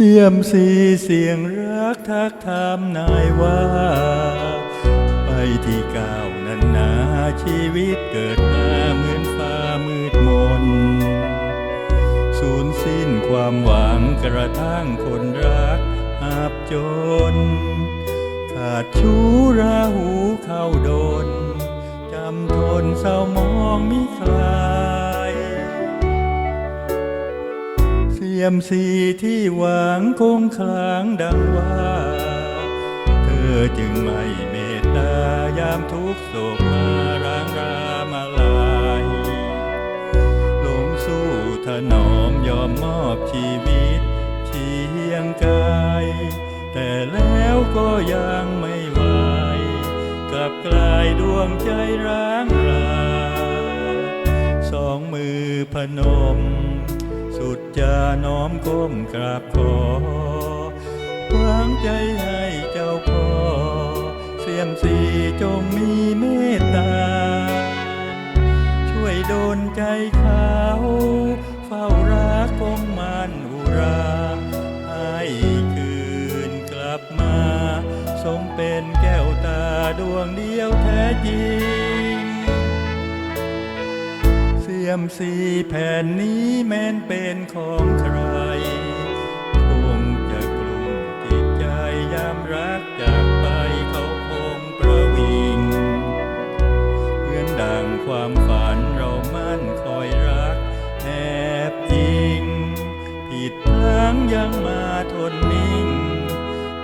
เสียมสีเสียงรักทักทามนายว่า ไปที่ก้าวนั้นนาชีวิตเกิดมาเหมือนฟ้ามืดมน สูญสิ้นความหวังกระทั่งคนรักอาบจน ขาดชูราหูเข้าโดน จำทนเศร้ามองมิคลา เสียมสีที่หวังคงคลางดังว่า เธอจึงไม่เมตตายามทุกโศกมาร้างรามาลายลงสู้ถนอมยอมมอบชีวิตเชียงกาย แต่แล้วก็ยังไม่ไหวกลับกลายดวงใจร้างราสองมือพนม จะน้อมก้มกราบขอวางใจให้เจ้าพ่อ เสียมสีจงมีเมตตา ช่วยโดนใจเขา เฝ้ารักคงมันอุรา ให้คืนกลับมา สมเป็นแก้วตาดวงเดียวแท้จริง ยมสีแผ่นนี้แม้นเป็นของใคร คงจะกลุ่มจิตใจยามรักจากไปเขาคงประวิงเหมือนดังความฝันเรามั่นคอยรักแอบอิง ผิดพลังยังมาทนนิ่ง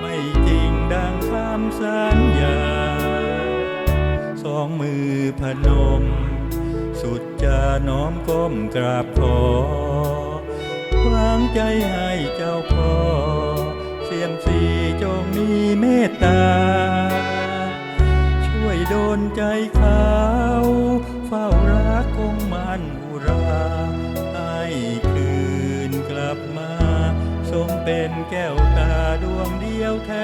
ไม่จริงดังคำสัญญา สองมือพนม สุดจะน้อมก้มกราบขอวางใจให้เจ้าพ่อ เสียมสีจงมีเมตตา ช่วยโดนใจเขาเฝ้ารักคงมันอุราให้คืนกลับมา สมเป็นแก้วตาดวงเดียวแท้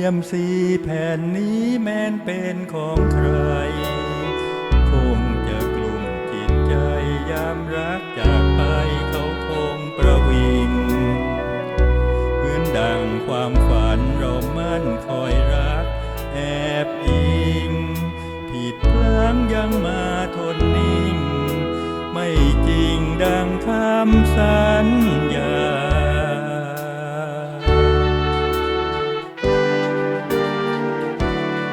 เสียมสีแผ่นนี้แม้นเป็นของใคร คงจะกลุ่มจิตใจยามรักจากไปเขาคงประวิงเหมือนดังความฝันเรามั่นคอยรัก แอบอิง ผิดพลังยังมาทนนิ่ง ไม่จริงดังคำสัญ